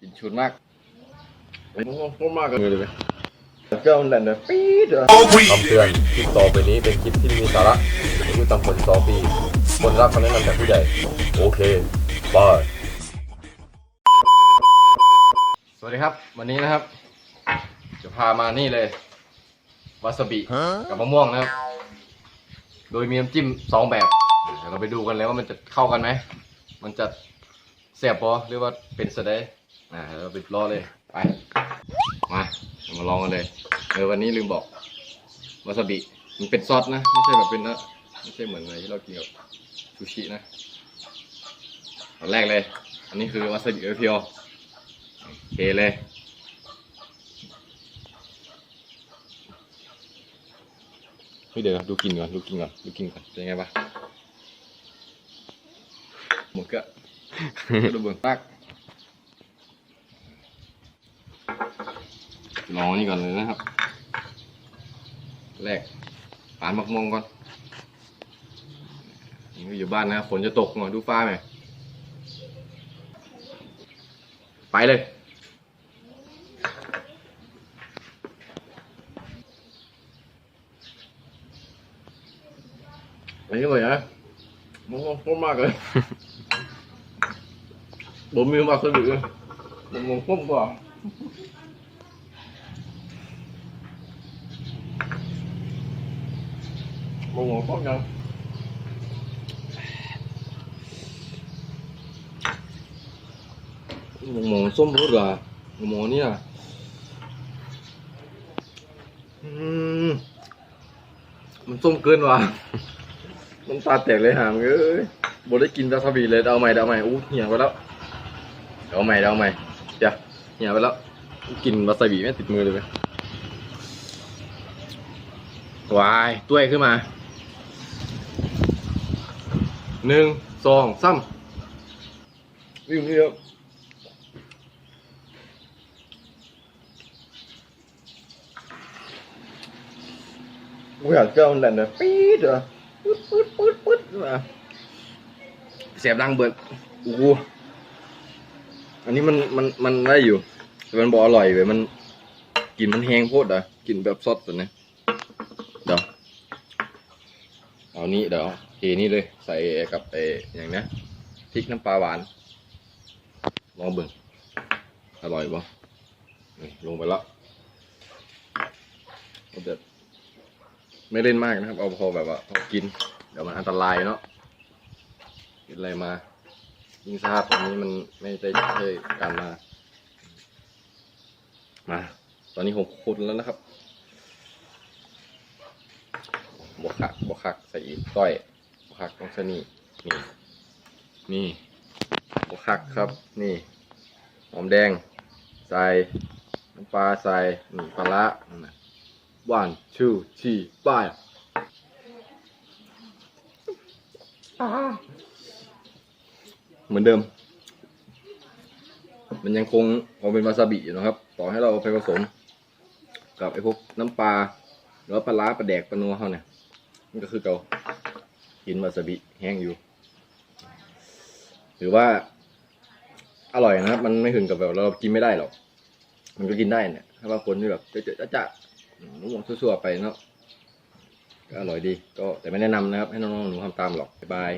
กินชุดมากผมก็มากกันเลยไหมเจ้ามันแหละนะปี๊ดเหรอคำเตือนคลิปต่อไปนี้เป็นคลิปที่มีสาระอายุต่ำกว่า12ปีคนรับคำแนะนำจากผู้ใหญ่ โอเคบายสวัสดีครับ วันนี้นะครับ จะพามานี่เลยวาซาบิกับมะม่วงนะครับ โดยมีน้ำจิ้มสองแบบเดี๋ยวเราไปดูกันเลยว่ามันจะเข้ากันไหม มันจะแซ่บปอหรือว่าเป็นสะเดย อ่าเดี๋ยวเราไปรอเลยไปมาเรามาลองกันเลยเออวันนี้ลืมบอกวาซาบิมันเป็นซอสนะไม่ใช่แบบเป็นนะไม่ใช่เหมือนอะไรที่เรากินกับซูชินะอันแรกเลย อันนี้คือวาซาบิเพียวๆโอเคเลยเฮ้ยเดี๋ยวนะดูกินก่อนดูกินก่อนดูกินก่อนเป็นไงปะหมดก็ดูเบื้องตัก ลองอันนี่ก่อนเลยนะครับ แรกปานมักมงก่อนนี่อยู่บ้านนะฝนจะตกหน่อยดูฟ้าไหมไปเลยอันนี้เลยนะมันก็มากเลยผมมีมาสะดุดเลยผมงงพุ่มกว่า ผมงงพุ่มยังผมมองส้มรสอะผมมองเนี่ยอืมมันส้มเกินว่ะมันตาแตกเลยหางเอ้ยบได้กินวาซาบิเลยเอาใหม่เอาใหม่อู้เหี่ยไปแล้วเอาใหม่เอาใหม่เดี๋ยวเหี่ยไปแล้วกินวาซาบิไม่ติดมือเลยไหมวายต้วยขึ้นมา หนึ่งสองสามวิ่งนี่ครับกูอยากเจ้าแหละนะปี๊ดเหรอปึ๊ดปึ๊ดปึ๊ดปึ๊ดมาเสียบดังเบิดโอ้โหอันนี้มันมันมันได้อยู่แต่มันบอกอร่อยเว้ยมันกลินมันแห้งโพดอะกลินแบบซอสตัวนี้เดี๋ยว เอานี้เดี๋ยวเทนี่เลยใส่กับไอ้อย่างเนี้ยพริกน้ำปลาหวานลองเบิ่งอร่อยป่นี่ลงไปแล้วเอาแบบไม่เล่นมากนะครับ เอาพอแบบว่าพอกิน เดี๋ยวมันอันตรายเนาะกินอะไรมา ยิ่งสภาพตรงนี้มันไม่ได้ใช่การมา มา ตอนนี้ผมคนแล้วนะครับ บวกคักบวกคักใส่อีกต้อยบวกคักต้องส่นี่นี่นี่บวกคักครับนี่หอมแดงใส่น้ำปลาใส่นี่ปลาละนั่นนะ one two three five เหมือนเดิม มันยังคงพอเป็นวาซาบิอยู่นะครับ ต่อให้เราไปผสม กับไอ้พวกน้ำปลาหรือปลาร้าปลาแดกปลานัวเขาเนี่ย มันก็คือเกากินวาซาบิแห้งอยู่ หรือว่า อร่อยนะครับ มันไม่ถึงกับแบบเรากินไม่ได้หรอก มันก็กินได้เนี่ยถ้าว่าคนที่แบบเจ๊ๆจ๊ะๆอืมมะม่วงซั่วๆไปเนาะก็อร่อยดี ก็แต่ไม่แนะนำนะครับ ให้น้องๆหนูทำตามหรอกบ๊ายบาย